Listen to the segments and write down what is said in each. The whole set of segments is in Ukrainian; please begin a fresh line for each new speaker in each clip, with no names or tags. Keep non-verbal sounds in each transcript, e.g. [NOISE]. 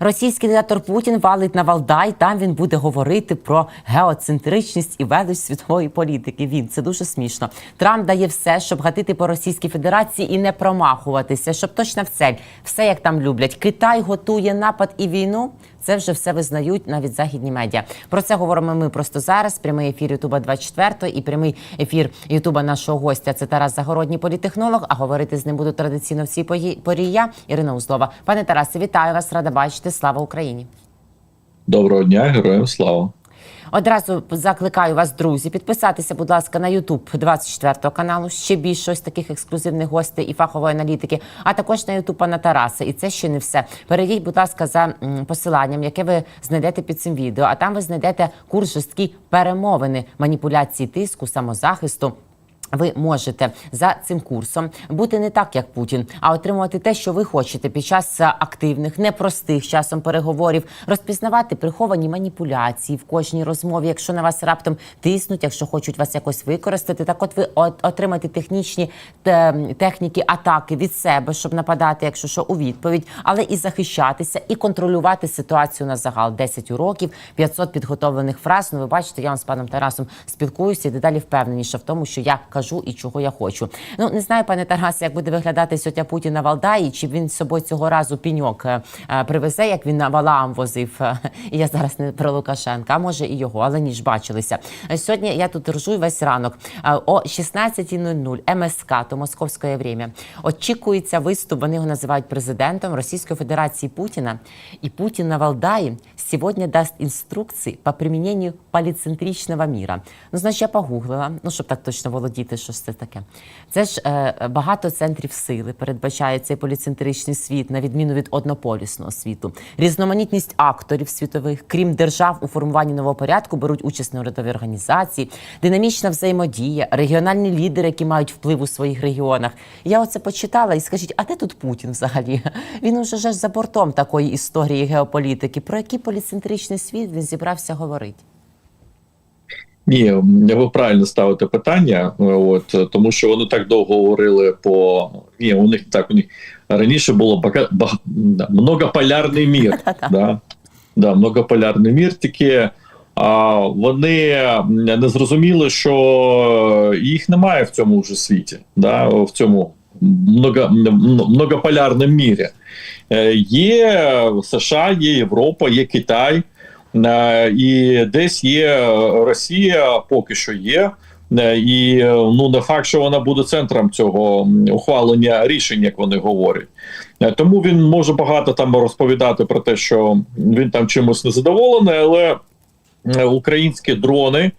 Російський диктатор Путін валить на Валдай. Там він буде говорити про геоцентричність і велич світової політики. Він це дуже смішно. Трамп дає все, щоб гатити по Російській Федерації і не промахуватися, щоб точно в цель. Все як там люблять. Китай готує напад і війну. Це вже все визнають навіть західні медіа. Про це говоримо ми просто зараз. Прямий ефір Ютуба 24 і прямий ефір Ютуба нашого гостя. Це Тарас Загородній політехнолог. А говорити з ним буду традиційно в цій порі я, Ірина Узлова. Пане Тарасе, вітаю вас, рада бачити. Слава Україні!
Доброго дня, героям слава.
Одразу закликаю вас, друзі, підписатися, будь ласка, на YouTube 24 каналу. Ще більше ось таких ексклюзивних гостей і фахової аналітики, а також на YouTube пана Тараса. І це ще не все. Перейдіть, будь ласка, за посиланням, яке ви знайдете під цим відео. А там ви знайдете курс жорсткі перемовини, маніпуляції тиску, самозахисту. Ви можете за цим курсом бути не так, як Путін, а отримувати те, що ви хочете під час е, активних, непростих часом переговорів, розпізнавати приховані маніпуляції в кожній розмові, якщо на вас раптом тиснуть, якщо хочуть вас якось використати. Так, от ви от- отримаєте технічні те- техніки атаки від себе, щоб нападати, якщо що у відповідь, але і захищатися, і контролювати ситуацію на загал. 10 уроків, 500 підготовлених фраз. Ну, ви бачите, я вам з паном Тарасом спілкуюся і дедалі впевненіша в тому, що я кажу і чого я хочу. Ну не знаю, пане Тарасе, як буде виглядати сьотя Путін на Валдаї, чи він з собою цього разу піньок е, е, привезе, як він на Валаам возив. е, І я зараз не про Лукашенка, а може і його, але ніж бачилися. Сьогодні я тут ржу весь ранок о 16.00 МСК, то московське время. Очікується виступ. Вони його називають президентом Російської Федерації Путіна. І Путін на Валдаї сьогодні дасть інструкції по приміненню поліцентричного міра. Ну, значить, я погуглила, ну щоб так точно володіти, що ж це таке. Це ж е, багато центрів сили передбачає цей поліцентричний світ, на відміну від однополісного світу. Різноманітність акторів світових, крім держав у формуванні нового порядку, беруть участь неурядові організації, динамічна взаємодія, регіональні лідери, які мають вплив у своїх регіонах. Я оце почитала і скажіть, а де тут Путін взагалі? Він уже ж за бортом такої історії геополітики. Про який поліцентричний світ він зібрався говорити?
Ні, ви правильно ставите питання, от тому що вони так довго говорили по ні, у них так у них раніше було бага, бага, да, многополярний мір. [LAUGHS] да, да, многополярний мір, тільки а, вони не зрозуміли, що їх немає в цьому вже світі, да, в цьому много, многополярному мірі. Е, Є США, є Європа, є Китай. Е, І десь є Росія, поки що є. Е, І ну не факт, що вона буде центром цього ухвалення рішень, як вони говорять. Е, Тому він може багато там розповідати про те, що він там чимось незадоволений, але е, українські дрони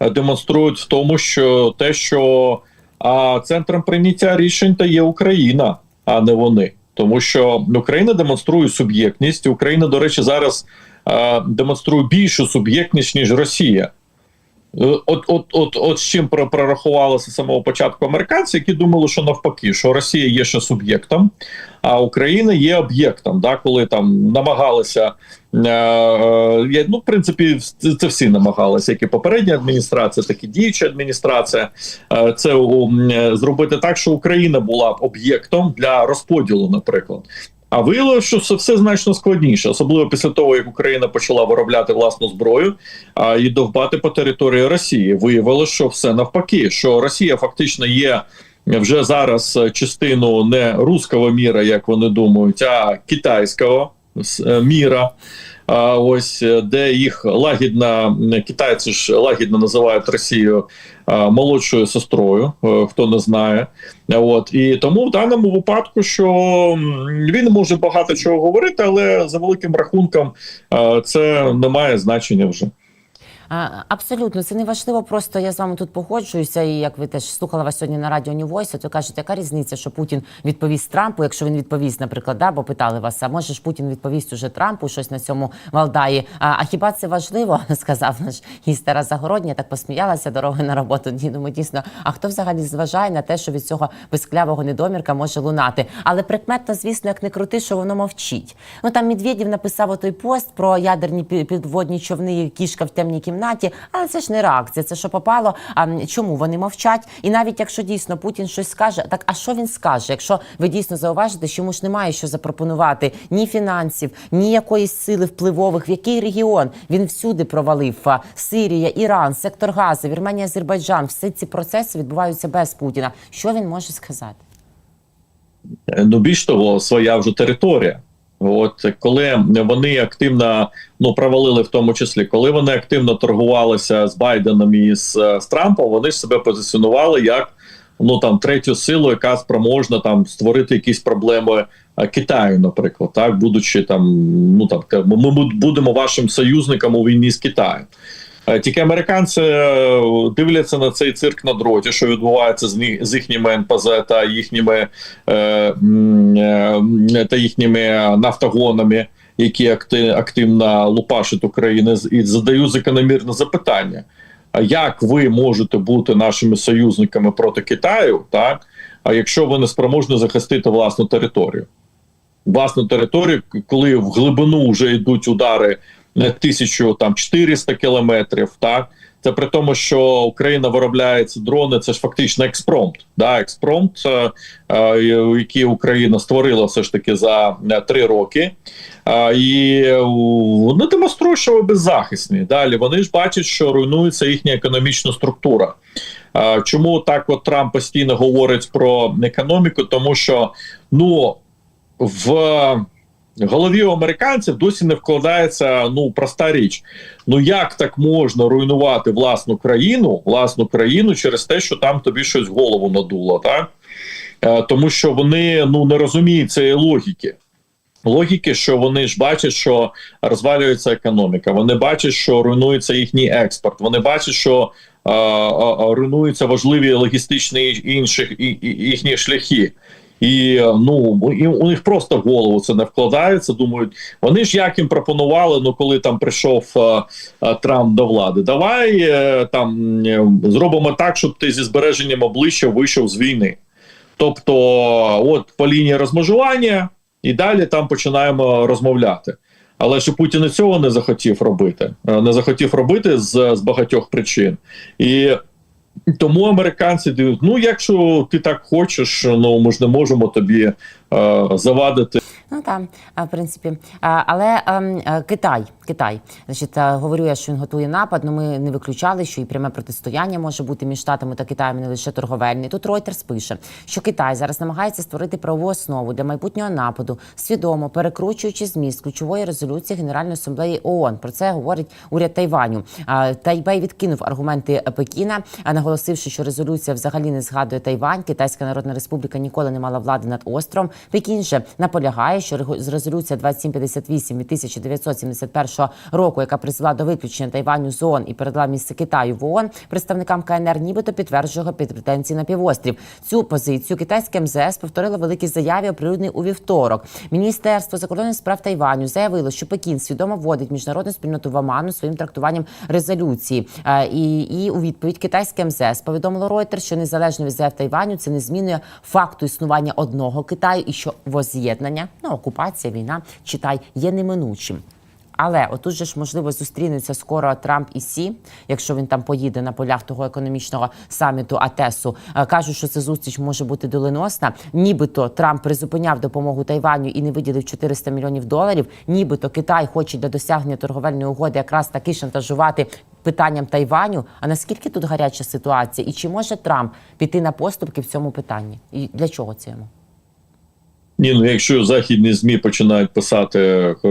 е, демонструють в тому, що те, що а, центром прийняття рішень та є Україна, а не вони. Тому що Україна демонструє суб'єктність. Україна, до речі, зараз е, демонструє більшу суб'єктність, ніж Росія. Е, От, от, от, от з чим про- прорахувалося з самого початку американці, які думали, що навпаки, що Росія є ще суб'єктом, а Україна є об'єктом. Да, коли там намагалися, е, е, ну в принципі, це, всі намагалися, як і попередня адміністрація, так і діюча адміністрація. Це зробити так, що Україна була б об'єктом для розподілу, наприклад. А виявилося, що це все значно складніше, особливо після того, як Україна почала виробляти власну зброю а, і довбати по території Росії. Виявилося, що все навпаки, що Росія фактично є вже зараз частиною частину не руського міра, як вони думають, а китайського е, міра. А ось е, де їх лагідна китайці ж лагідно називають Росію молодшою сестрою, е, хто не знає. От і тому в даному випадку, що він може багато чого говорити, але за великим рахунком е, це не має значення вже.
Абсолютно, це не важливо. Просто я з вами тут погоджуюся. І як ви теж слухала вас сьогодні на радіо New Voice, то кажуть, яка різниця, що Путін відповість Трампу, якщо він відповість, наприклад, да, бо питали вас, а може ж Путін відповість уже Трампу щось на цьому Валдаї. А, а хіба це важливо? [LAUGHS] сказав наш гість Тарас Загородній. Так посміялася дороги на роботу. Ні, думаю, дійсно, а хто взагалі зважає на те, що від цього безклявого недомірка може лунати? Але прикметно, звісно, як не крути, що воно мовчить. Ну там Медведєв написав отой пост про ядерні пі- підводні човни, кішка в темній кімнаті. Кімнаті, але це ж не реакція. Це що попало. А чому вони мовчать? І навіть якщо дійсно Путін щось скаже, так а що він скаже? Якщо ви дійсно зауважите, що йому ж немає що запропонувати ні фінансів, ні якоїсь сили впливових, в який регіон він всюди провалив Сирія, Іран, сектор Газу, Вірменія, Азербайджан. Всі ці процеси відбуваються без Путіна. Що він може сказати?
Ну більш того, своя вже територія. От коли вони активно ну провалили в тому числі, коли вони активно торгувалися з Байденом і з, е, з Трампом, вони ж себе позиціонували як ну там третю силу, яка спроможна там створити якісь проблеми е, Китаю, наприклад, так будучи там, ну там ми будемо вашим союзником у війні з Китаєм. Е, Тільки американці е, дивляться на цей цирк на дроті, що відбувається з, їхніми НПЗ та їхніми е, та їхніми нафтогонами, які акти, активно лупашать Україну, з- і задають закономірне запитання: а як ви можете бути нашими союзниками проти Китаю, так? А якщо ви не спроможні захистити власну територію? власну територію, коли в глибину вже йдуть удари 1400 кілометрів, так це при тому, що Україна виробляє ці дрони, це ж фактично експромт. Да, експромт, е, е, який Україна створила все ж таки за е, три роки. І вони демонструють, що ви беззахисні. Далі вони ж бачать, що руйнується їхня економічна структура. Чому так от Трамп постійно говорить про економіку? Тому що ну в голові американців досі не вкладається ну проста річ. Ну як так можна руйнувати власну країну, власну країну через те, що там тобі щось в голову надуло, так? Е, тому що вони ну не розуміють цієї логіки. Логіки, що вони ж бачать, що розвалюється економіка. Вони бачать, що руйнується їхній експорт. Вони бачать, що е, е, е, руйнуються важливі логістичні інших і, і, їхні шляхи. І е, ну і у них просто голову це не вкладається. Думають, вони ж як їм пропонували, ну коли там прийшов е, е, Трамп до влади. Давай е, там зробимо так, щоб ти зі збереженням обличчя вийшов з війни. Тобто, от по лінії розмежування, і далі там починаємо розмовляти. Але що Путін і цього не захотів робити, не захотів робити з, з багатьох причин. І тому американці дають: ну, якщо ти так хочеш, ну ми ж не можемо тобі е, завадити.
Ну так, в принципі, але ем, е, Китай, Китай, значить, е, говорю я, що він готує напад. але ми не виключали, що і пряме протистояння може бути між штатами та Китаєм, не лише торговельне. Тут Reuters пише, що Китай зараз намагається створити правову основу для майбутнього нападу, свідомо перекручуючи зміст ключової резолюції Генеральної асамблеї ООН. Про це говорить уряд Тайваню. Тайбей відкинув аргументи Пекіна, наголосивши, що резолюція взагалі не згадує Тайвань. Китайська Народна Республіка ніколи не мала влади над островом. Пекін же наполягає, що резолюція 2758 від 1971 року, яка призвела до виключення Тайваню з ООН і передала місце Китаю в ООН, представникам КНР нібито підтверджує його претензії на півострів. Цю позицію китайське МЗС повторило в великій заяві, оприлюдненій у вівторок. Міністерство закордонних справ Тайваню заявило, що Пекін свідомо вводить міжнародну спільноту в оману своїм трактуванням резолюції. Е, І, і у відповідь китайське МЗС повідомило Reuters, що незалежно від заяв Тайваню це не змінює факту існування одного Китаю і що воз'єднання, ну окупація, війна, читай, є неминучим. Але отут же ж можливо зустрінуться скоро Трамп і Сі, якщо він там поїде на полях того економічного саміту АТЕСу. Е, Кажуть, що ця зустріч може бути доленосна. Нібито Трамп призупиняв допомогу Тайваню і не виділив 400 мільйонів доларів. Нібито Китай хоче для досягнення торговельної угоди якраз таки шантажувати питанням Тайваню. А наскільки тут гаряча ситуація? І чи може Трамп піти на поступки в цьому питанні? І для чого це йому?
Ні, ну якщо західні змі починають писати е,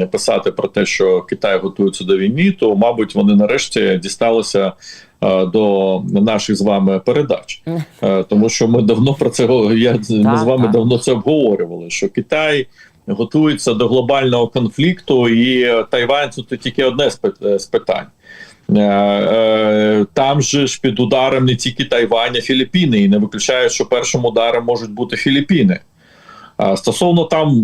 е, писати про те, що Китай готується до війни, то мабуть вони нарешті дісталися е, до наших з вами передач, [LAUGHS] Е, тому що ми давно про це я ми з вами давно це обговорювали. Що Китай готується до глобального конфлікту, і Тайвань це тільки одне з питань. Там же ж під ударом не тільки Тайвань, а Філіппіни, і не виключаю, що першим ударом можуть бути Філіппіни. Стосовно там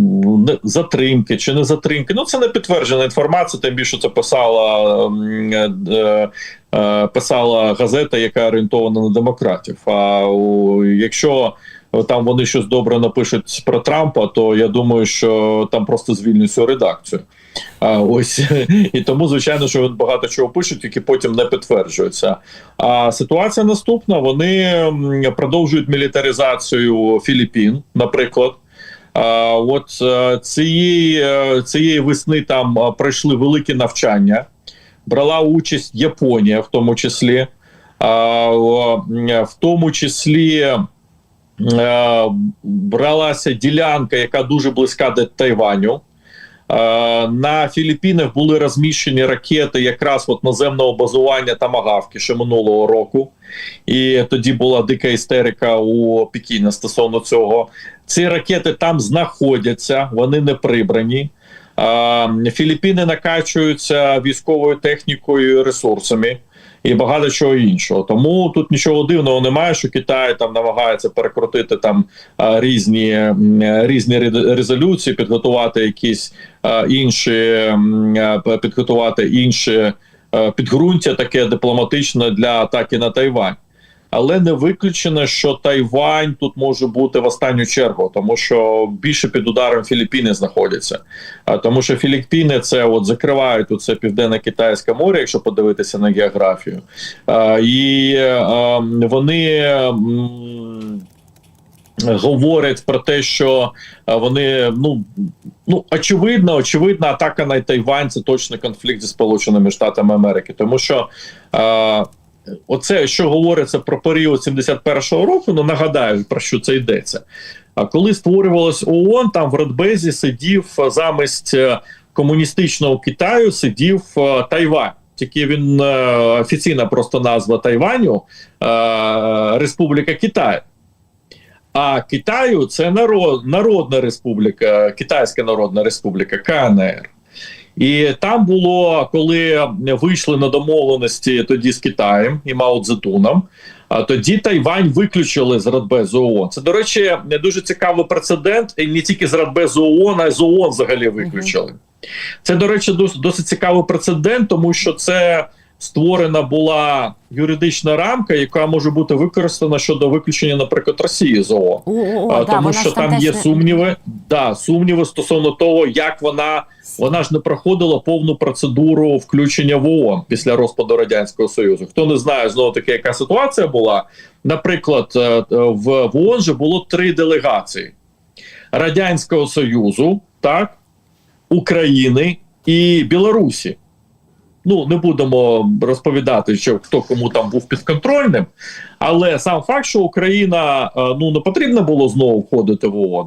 затримки чи не затримки, ну це не підтверджена інформація, тим більше це писала, м, е, е, писала газета, яка орієнтована на демократів. А якщо там вони щось добре напишуть про Трампа, то я думаю, що там просто звільнять всю редакцію. А ось [LAUGHS] і тому, звичайно, що багато чого пишуть, тільки потім не підтверджується. А ситуація наступна: вони продовжують мілітаризацію Філіппін, наприклад. От е, цієї, е, цієї весни там е, пройшли великі навчання, брала участь Японія, в тому числі, в тому числі бралася ділянка, яка дуже близька до Тайваню. Е, На Філіппінах були розміщені ракети якраз от наземного базування Тамагавки ще минулого року. І тоді була дика істерика у Пекіні стосовно цього. Ці ракети там знаходяться, вони не прибрані. Е, Філіппіни накачуються військовою технікою і ресурсами. І багато чого іншого. Тому тут нічого дивного немає, що Китай там намагається перекрутити там різні, різні резолюції, підготувати якісь інші підготувати інші а, підґрунтя, таке дипломатичне для атаки на Тайвань. Але не виключено, що Тайвань тут може бути в останню чергу, тому що більше під ударом Філіппіни знаходяться. А тому, що Філіппіни це от закривають це південне китайське море, якщо подивитися на географію, а, і а, вони. Говорять про те, що вони ну ну очевидно, очевидно, атака на Тайвань це точно конфлікт зі Сполученими Штатами Америки, тому що оце, що говориться про період 71-го року, ну нагадаю про що це йдеться. А коли створювалось ООН, там в Радбезі сидів е, замість е, комуністичного Китаю, сидів е, Тайвань. Тільки він офіційна просто назва Тайваню Республіка Китай. А Китаю це народ, Народна Республіка, Китайська Народна Республіка, КНР. І там було, коли вийшли на домовленості тоді з Китаєм і Мао Цзетуном, а тоді Тайвань виключили з Радбезу ООН. Це, до речі, не дуже цікавий прецедент, і не тільки з Радбезу ООН, а й з ООН взагалі виключили. Це, до речі, досить, досить цікавий прецедент, тому що це створена була юридична рамка, яка може бути використана щодо виключення, наприклад, Росії з ООН.
О, о,
А,
да,
тому що там
теж
є
не-
сумніви, да, сумніви стосовно того, як вона вона ж не проходила повну процедуру включення в ООН після розпаду радянського союзу. Хто не знає знову таки, яка ситуація була. Наприклад, е, е, в, в ООН же було три делегації: Радянського Союзу, так, України і Білорусі. Ну, не будемо розповідати, що хто кому там був підконтрольним, але сам факт, що Україна е, ну не потрібно було знову входити в ООН.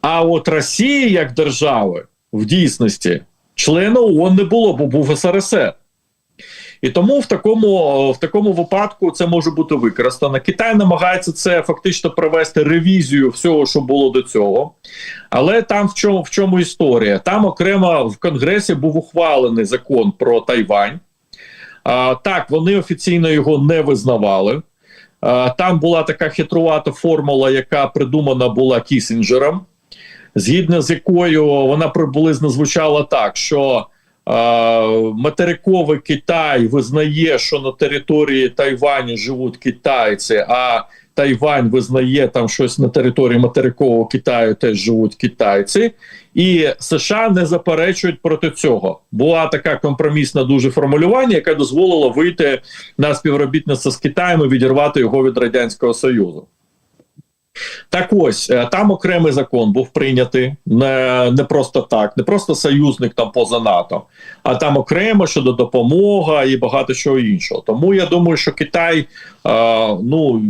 А от Росії як держави в дійсності члена ООН не було, бо був СРСР. І тому в такому, в такому випадку це може бути використано. Китай намагається це фактично провести ревізію всього, що було до цього. Але там в чому в чому історія? Там окремо в Конгресі був ухвалений закон про Тайвань. А, так, вони офіційно його не визнавали. А, там була така хитрувата формула, яка придумана була Кісінджером, згідно з якою вона приблизно звучала так, що материковий Китай визнає, що на території Тайваню живуть китайці, а Тайвань визнає там щось на території материкового Китаю, теж живуть китайці, і США не заперечують проти цього. Була така компромісна дуже формулювання, яке дозволило вийти на співробітництво з Китаєм і відірвати його від радянського союзу. Так ось е, там окремий закон був прийнятий не, не просто так, не просто союзник там поза НАТО, а там окремо щодо допомоги і багато чого іншого. Тому я думаю, що Китай, е, ну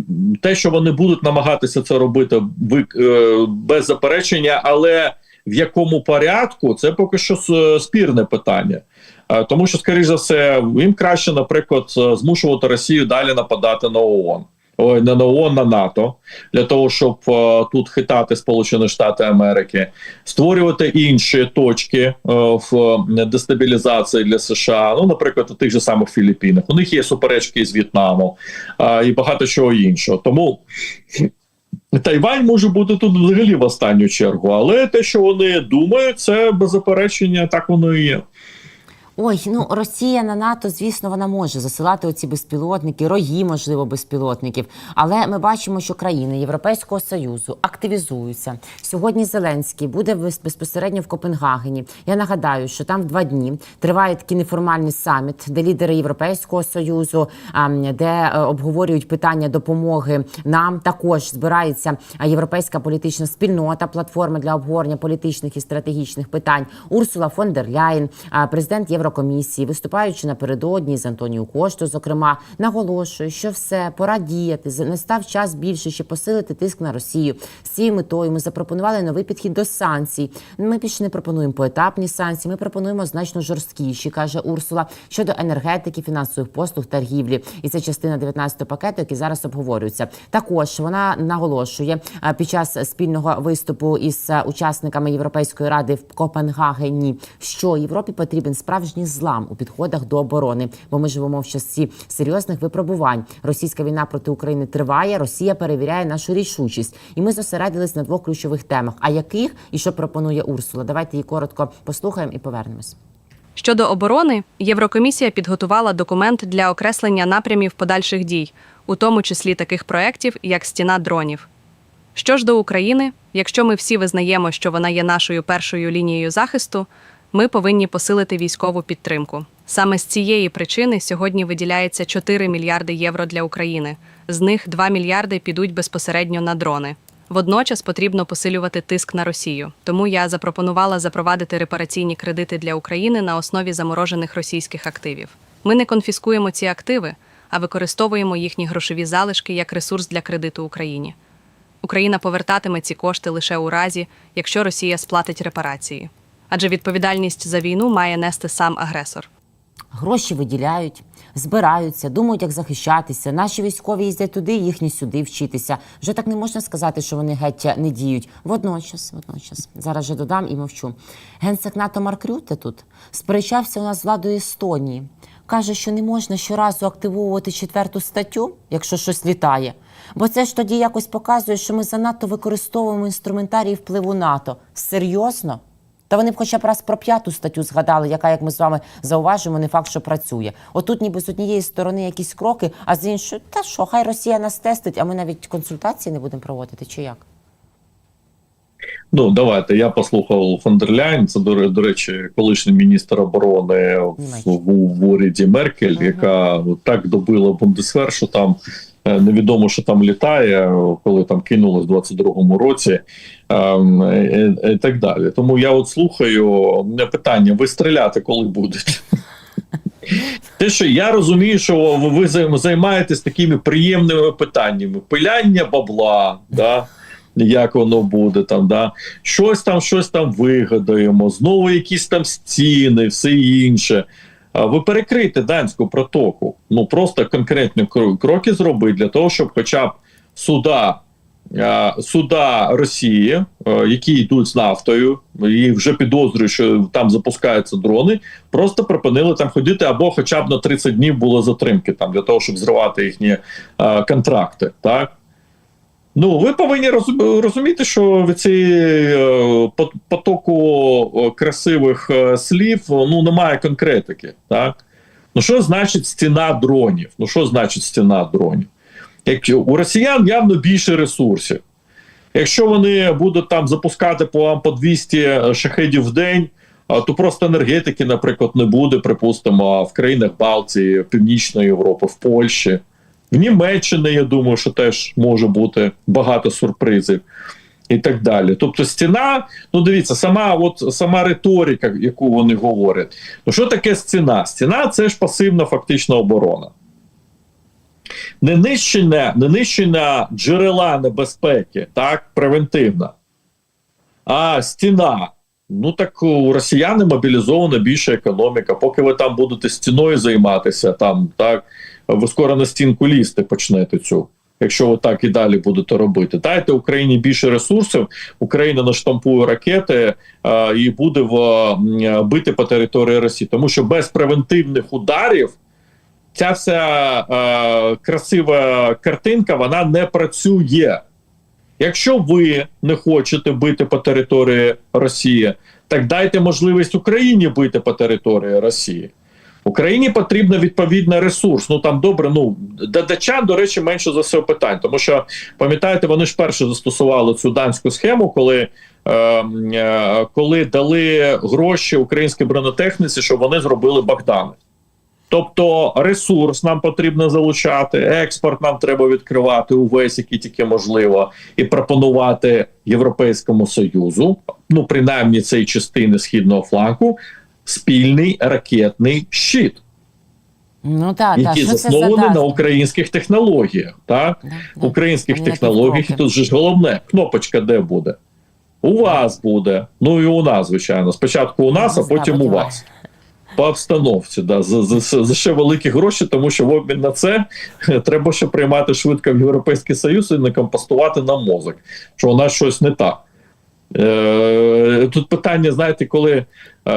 те, що вони будуть намагатися це робити ви, е, без заперечення, але в якому порядку це поки що спірне питання. Е, Тому що, скоріш за все, їм краще, наприклад, е, змушувати Росію далі нападати на ООН. Ой, не на ООН, на НАТО для того, щоб е, тут хитати Сполучені Штати Америки, створювати інші точки е, в е, дестабілізації для США. Ну, наприклад, у тих же самих Філіппінах. У них є суперечки із В'єтнамом е, і багато чого іншого. Тому Тайвань може бути тут взагалі в останню чергу, але те, що вони думають, це без заперечення, так воно і є.
Ой, ну Росія на НАТО, звісно, вона може засилати оці безпілотники, рої, можливо, безпілотників. Але ми бачимо, що країни Європейського союзу активізуються. Сьогодні Зеленський буде без- безпосередньо в Копенгагені. Я нагадаю, що там два дні триває такий неформальний саміт, де лідери Європейського союзу, де е, обговорюють питання допомоги нам. Також збирається європейська політична спільнота, платформа для обговорення політичних і стратегічних питань. Урсула фон дер Ляєн, а, президент Єврокомісії, виступаючи напередодні з Антоніо Кошту, зокрема, наголошує, що все пора діяти. Настав час більше ще посилити тиск на Росію. З цією метою ми запропонували новий підхід до санкцій. Ми більше не пропонуємо поетапні санкції. Ми пропонуємо значно жорсткіші, каже Урсула, щодо енергетики, фінансових послуг, торгівлі. І це частина 19 пакету, який зараз обговорюється. Також вона наголошує під час спільного виступу із учасниками Європейської ради в Копенгагені, що Європі потрібен справжній злам у підходах до оборони, бо ми живемо в часі серйозних випробувань. Російська війна проти України триває. Росія перевіряє нашу рішучість, і ми зосередились на двох ключових темах. А яких і що пропонує Урсула? Давайте її коротко послухаємо і повернемось.
Щодо оборони, Єврокомісія підготувала документ для окреслення напрямів подальших дій, у тому числі таких проєктів, як стіна дронів. Що ж до України, якщо ми всі визнаємо, що вона є нашою першою лінією захисту, ми повинні посилити військову підтримку. Саме з цієї причини сьогодні виділяється 4 мільярди євро для України. З них 2 мільярди підуть безпосередньо на дрони. Водночас потрібно посилювати тиск на Росію. Тому я запропонувала запровадити репараційні кредити для України на основі заморожених російських активів. Ми не конфіскуємо ці активи, а використовуємо їхні грошові залишки як ресурс для кредиту Україні. Україна повертатиме ці кошти лише у разі, якщо Росія сплатить репарації. Адже відповідальність за війну має нести сам агресор.
Гроші виділяють, збираються, думають, як захищатися. Наші військові їздять туди, їхні сюди вчитися. Вже так не можна сказати, що вони геть не діють. Водночас, водночас, зараз же додам і мовчу. Генсек НАТО Марк Рюте тут сперечався у нас з владою Естонії. Каже, що не можна щоразу активовувати четверту статтю, якщо щось літає. Бо це ж тоді якось показує, що ми занадто використовуємо інструментарій впливу НАТО. Серйозно? Та вони б хоча б раз про п'яту статтю згадали, яка, як ми з вами зауважимо, не факт, що працює. Отут, ніби з однієї сторони якісь кроки, а з іншої, та що, хай Росія нас тестить, а ми навіть консультації не будемо проводити, чи як?
Ну, давайте. Я послухав фон дер Ляйн, це, до, до речі, колишній міністр оборони в, в, в уряді Меркель,
Мгм.
яка так добила Бундесвер, що там невідомо, що там літає, коли там кинули в 22-му році ем, і, так далі. Тому я от слухаю мене питання: ви стріляти коли будете? [LAUGHS] Те, що я розумію, що ви займ- займаєтесь такими приємними питаннями: пиляння бабла, да? як воно буде там, да? щось там, щось там вигадаємо, знову якісь там стіни, все інше. Ви перекрийте данську протоку. Ну просто конкретні кро- кроки зробити для того, щоб хоча б суда. Суда Росії, е, які йдуть з нафтою, і вже підозрюють, що там запускаються дрони, просто припинили там ходити, або хоча б на 30 днів були затримки там для того, щоб зривати їхні е, контракти. Так ну ви повинні розуміти, що від цієї е, потоку е, красивих е, слів ну немає конкретики. Так ну що значить стіна дронів? Ну що значить стіна дронів? Якщо у росіян явно більше ресурсів. Якщо вони будуть там запускати по, по 200 шахедів в день, то просто енергетики, наприклад, не буде, припустимо, в країнах Балтії, Північної Європи, в Польщі, в Німеччині, я думаю, що теж може бути багато сюрпризів. І так далі. Тобто, стіна, ну дивіться, сама от сама риторика, яку вони говорять. Ну що таке стіна? Стіна це ж пасивна фактична оборона. Не нищення, не нищення джерела небезпеки, так, превентивна, а стіна. Ну так у росіяни мобілізована більша економіка. Поки ви там будете стіною займатися, там так ви скоро на стінку лізти почнете цю. Якщо ви так і далі будете робити, дайте Україні більше ресурсів, Україна наштампує ракети е, і буде в, е, бити по території Росії, тому що без превентивних ударів ця вся е, красива картинка вона не працює. Якщо ви не хочете бити по території Росії, Так дайте можливість Україні бити по території Росії. Україні потрібен відповідний ресурс. Ну там добре. Ну до датчан, до речі, менше за все питань, тому що пам'ятаєте, вони ж перше застосували цю данську схему, коли, е, е, коли дали гроші українській бронетехніці, щоб вони зробили Богдани. Тобто ресурс нам потрібно залучати, експорт нам треба відкривати увесь, який тільки можливо, і пропонувати Європейському Союзу, ну принаймні цей частини східного флангу, спільний ракетний щит,
Ну це
заснований
задасть?
на українських технологіях. Так,
Да, да.
українських
Вони
технологіях, і тут же ж головне, кнопочка де буде? У вас буде, ну і у нас, звичайно. Спочатку у нас, а потім у вас. По обстановці, да, за, за, за ще великі гроші, тому що в обмін на це [LAUGHS] треба ще приймати швидко в Європейський Союз і не компостувати нам мозок, що у нас щось не так. Е, тут питання, знаєте, коли, е,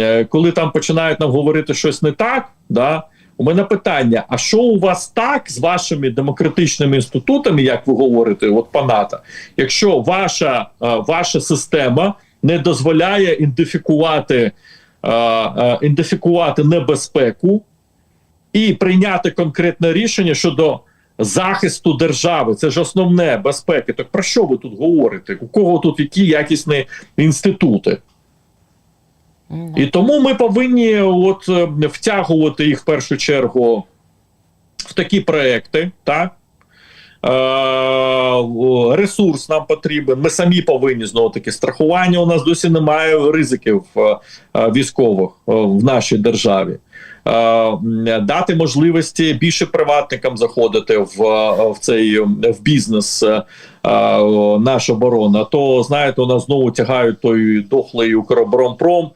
е, коли там починають нам говорити щось не так, да, у мене питання: а що у вас так з вашими демократичними інститутами, як ви говорите, от по НАТО, якщо ваша, ваша система не дозволяє ідентифікувати, ідентифікувати небезпеку і прийняти конкретне рішення щодо захисту держави, це ж основне безпеки. Так про що ви тут говорите? У кого тут які якісні інститути? І тому ми повинні от е, втягувати їх в першу чергу в такі проекти, так? Е, ресурс нам потрібен. Ми самі повинні знову таки страхування. У нас досі немає ризиків е, військових в нашій державі. Е, дати можливості більше приватникам заходити в, е, в цей е, в бізнес наша оборона. То знаєте, у нас знову тягають той дохлий Укроборонпром,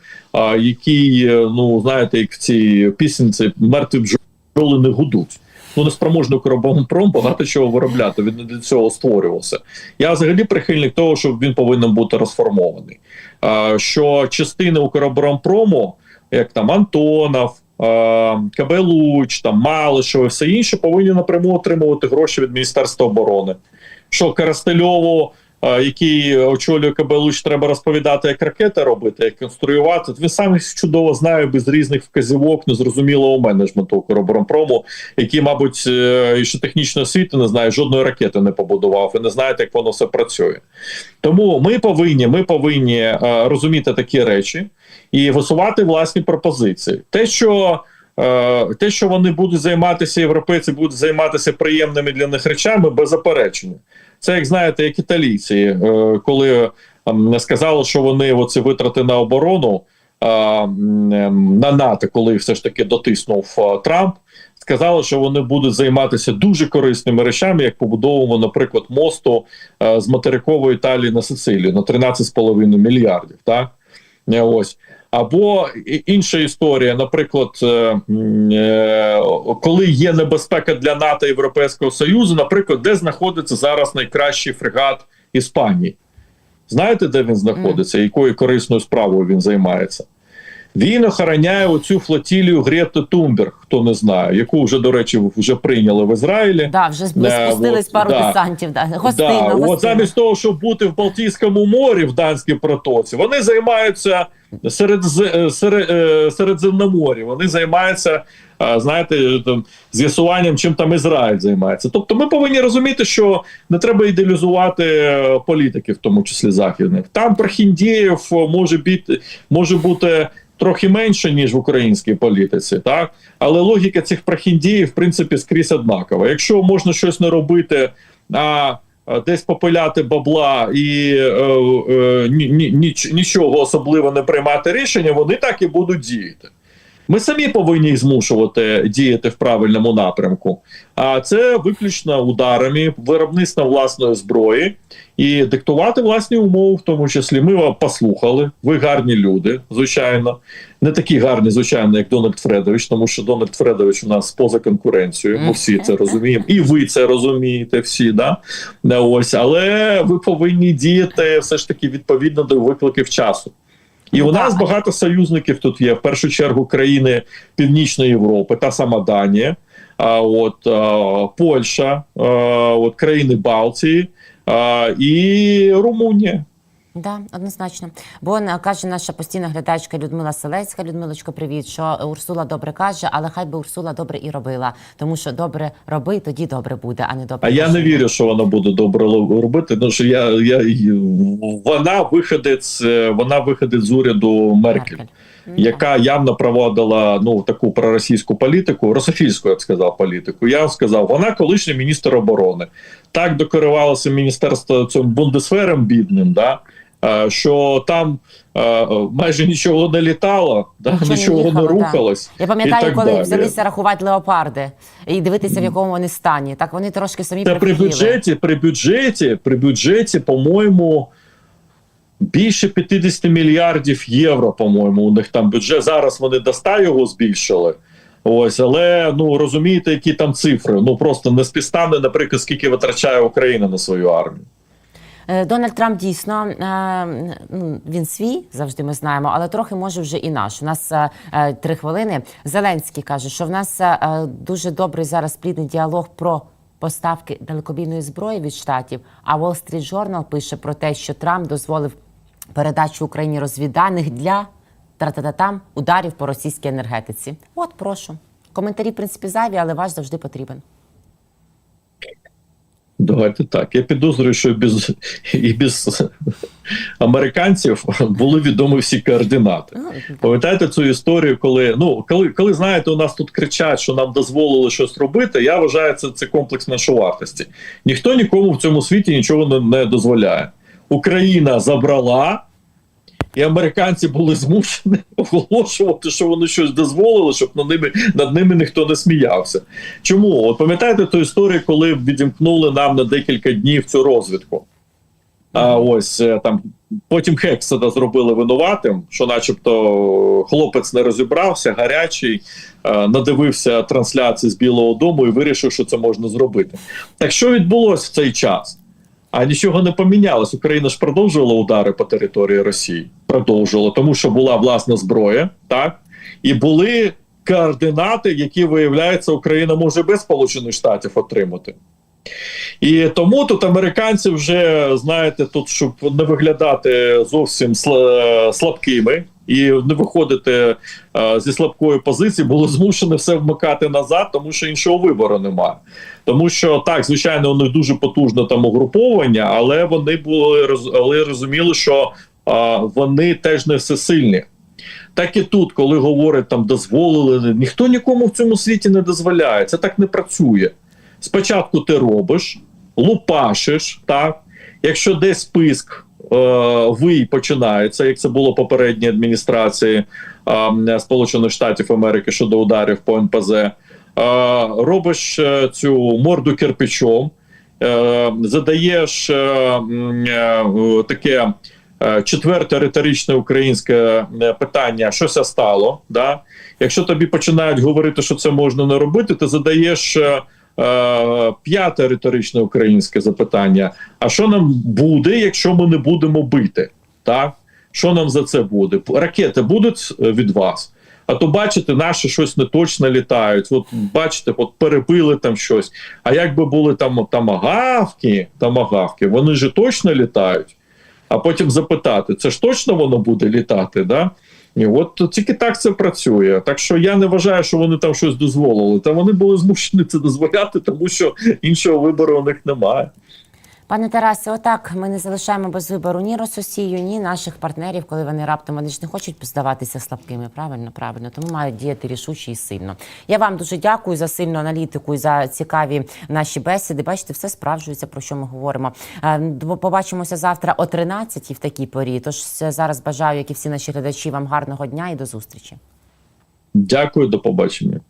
який, ну знаєте, як в цій пісенці мертві бджоли не гудуть. Ну, неспроможний Укроборонпром багато чого виробляти. Він не для цього створювався. Я взагалі прихильник того, що він повинен бути розформований. Що частини Укроборонпрому, як там Антонов, е, КБ там Малишев і все інше, повинні напряму отримувати гроші від Міністерства оборони. Що Коростельову, е, який очолює КБ треба розповідати, як ракети робити, як конструювати. Він сам чудово знає без різних вказівок незрозумілого менеджменту Укроборонпрому, який, мабуть, е, і ще технічної освіти не знає, жодної ракети не побудував і не знає, як воно все працює. Тому ми повинні, ми повинні е, розуміти такі речі і висувати власні пропозиції. Те, що е, те, що вони будуть займатися, європейці будуть займатися приємними для них речами, беззаперечно. Це як знаєте, як італійці, е, коли ем, сказали, що вони оці витрати на оборону ем, на НАТО, коли все ж таки дотиснув е, Трамп. Сказали, що вони будуть займатися дуже корисними речами, як побудовуємо, наприклад, мосту е, з материкової Італії на Сицилію на 13,5 мільярдів. Так ось або інша історія, наприклад, е, е, коли є небезпека для НАТО і Європейського Союзу, наприклад, де знаходиться зараз найкращий фрегат Іспанії? Знаєте, де він знаходиться, якою корисною справою він займається? Він охороняє оцю флотілію Грети Тумберг, хто не знає, яку вже, до речі, вже прийняли в Ізраїлі.
Да, вже спустились
от,
пару
да.
десантів. Да. Гостинно,
да,
гостинно.
от замість того, щоб бути в Балтійському морі в Данській протоці, вони займаються серед, серед, Середземномор'я. Вони займаються, е, знаєте, там, з'ясуванням, чим там Ізраїль займається. Тобто, ми повинні розуміти, що не треба ідеалізувати е, політиків, в тому числі західних. Там прохіндіїв може бути, може бути. Трохи менше ніж в українській політиці, так але логіка цих прохіндіїв, в принципі, скрізь однакова. Якщо можна щось не робити, а десь попиляти бабла і е, е, ні, ніч- нічого особливо не приймати рішення, вони так і будуть діяти. Ми самі повинні їх змушувати діяти в правильному напрямку. А це виключно ударами, виробництвом власної зброї і диктувати власні умови, в тому числі. Ми вас послухали. Ви гарні люди, звичайно, не такі гарні, звичайно, як Дональд Фредович, тому що Дональд Фредович у нас поза конкуренцією. Ми всі це розуміємо, і ви це розумієте всі. Да? Ось, але ви повинні діяти все ж таки відповідно до викликів часу. І у нас багато союзників тут є. В першу чергу країни Північної Європи, та сама Данія, а от а, Польща, а, от країни Балтії і Румунія.
Да, однозначно. Бо е, каже наша постійна глядачка Людмила Селецька. Людмилочко, привіт, що Урсула добре каже, але хай би Урсула добре і робила. Тому що добре роби, тоді добре буде, а не добре.
А я не вірю, що вона буде добре робити. Ну що я, я вона виходець, е, вона виходить з уряду Меркель,
Меркель.
Яка явно проводила ну таку проросійську політику, рософільську, я б сказав, політику. Я вам сказав, вона колишній міністр оборони. Так докерувалося міністерство цим бундесфером бідним. Да? е, Що там е, майже нічого не літало, да?
Нічого не
нічого не,
їхало, да.
рухалось.
Я пам'ятаю, коли
далі.
взялися рахувати леопарди і дивитися, в якому вони стані. Так вони трошки самі
Та при бюджеті, при бюджеті, при бюджеті, по-моєму, більше 50 мільярдів євро, по-моєму, у них там бюджет. Зараз вони до 100 його збільшили. Ось, але ну розумієте, які там цифри. Ну просто не співставне, наприклад, скільки витрачає Україна на свою армію.
Е, Дональд Трамп дійсно е, ну, він свій, завжди ми знаємо, але трохи може вже і наш. У нас е, три хвилини. Зеленський каже, що в нас дуже добрий зараз плідний діалог про поставки далекобійної зброї від штатів. А Wall Street Journal пише про те, що Трамп дозволив передачу Україні розвідданих для тратататам ударів по російській енергетиці. От прошу. Коментарі, в принципі, зайві, але ваш завжди потрібен.
Давайте так. Я підозрюю, що без і без американців були відомі всі координати.
Ну,
Пам'ятаєте цю історію, коли ну коли, коли знаєте, у нас тут кричать, що нам дозволили щось робити. Я вважаю, це, це комплекс меншовартості. Ніхто нікому в цьому світі нічого не, не дозволяє. Україна забрала, і американці були змушені [LAUGHS] оголошувати, що вони щось дозволили, щоб над ними над ними ніхто не сміявся. Чому? От пам'ятаєте ту історію, коли відімкнули нам на декілька днів цю розвідку? А ось е, там потім Хексета зробили винуватим, що, начебто, хлопець не розібрався, гарячий, е, надивився трансляції з Білого Дому і вирішив, що це можна зробити. Так що відбулося в цей час? А нічого не помінялось. Україна ж продовжувала удари по території Росії. Продовжувала, тому що була власна зброя, так і були координати, які виявляється, Україна може без Сполучених Штатів отримати. І тому тут американці вже знаєте, тут щоб не виглядати зовсім слабкими і не виходити е, зі слабкої позиції, були змушені все вмикати назад, тому що іншого вибору немає. Тому що так, звичайно, у них дуже потужне там угруповання, але вони були але розуміли, що е, вони теж не всесильні. Так і тут, коли говорять там дозволили, ніхто нікому в цьому світі не дозволяє. Це так не працює. Спочатку ти робиш, лупашиш, так. Якщо десь списк е, вий починається, як це було попередній адміністрації Сполучених Штатів Америки щодо ударів по НПЗ, робиш е, цю морду кирпичом, е, задаєш е, е, таке. е, Четверте риторичне українське е, питання: щося стало. Да? Якщо тобі починають говорити, що це можна не робити, ти задаєш е, е, п'яте риторичне українське запитання: а що нам буде, якщо ми не будемо бити? Так? Що нам за це буде? Ракети будуть е, від вас? А то бачите, наші щось не точно літають. От бачите, от перебили там щось. А якби були там тамагавки, тамагавки, вони ж точно літають. А потім запитати, це ж точно воно буде літати? Да? І от тільки так це працює. Так що я не вважаю, що вони там щось дозволили. Та вони були змушені це дозволяти, тому що іншого вибору у них немає.
Пане Тарасе, отак ми не залишаємо без вибору ні Рососію, ні наших партнерів, коли вони раптом вони ж не хочуть здаватися слабкими. Правильно, правильно. Тому мають діяти рішуче і сильно. Я вам дуже дякую за сильну аналітику і за цікаві наші бесіди. Бачите, все справджується, про що ми говоримо. Е, Побачимося завтра о 13 в такій порі. Тож зараз бажаю, як і всі наші глядачі, вам гарного дня і до зустрічі.
Дякую, до побачення.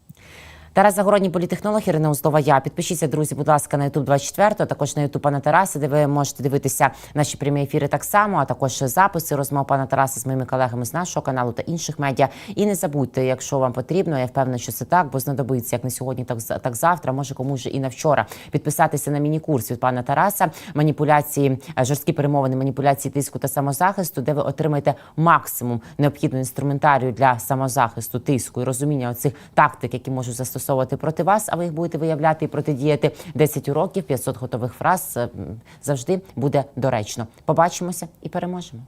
Тарас Загородній політехнолог Ірина Узлова. Я підпишіться, друзі, будь ласка, на YouTube 24, а також на YouTube пана Тараса, де ви можете дивитися наші прямі ефіри так само, а також записи розмов пана Тараса з моїми колегами з нашого каналу та інших медіа. І не забудьте, якщо вам потрібно, я впевнена, що це так, бо знадобиться як на сьогодні, так так завтра. Може комусь же і на вчора підписатися на міні-курс від пана Тараса. Маніпуляції, е, жорсткі перемовини, маніпуляції тиску та самозахисту, де ви отримаєте максимум необхідного інструментарію для самозахисту, тиску і розуміння оцих тактик, які можуть застосувати застосовувати проти вас, а ви їх будете виявляти і протидіяти 10 уроків, 500 готових фраз завжди буде доречно. Побачимося і переможемо.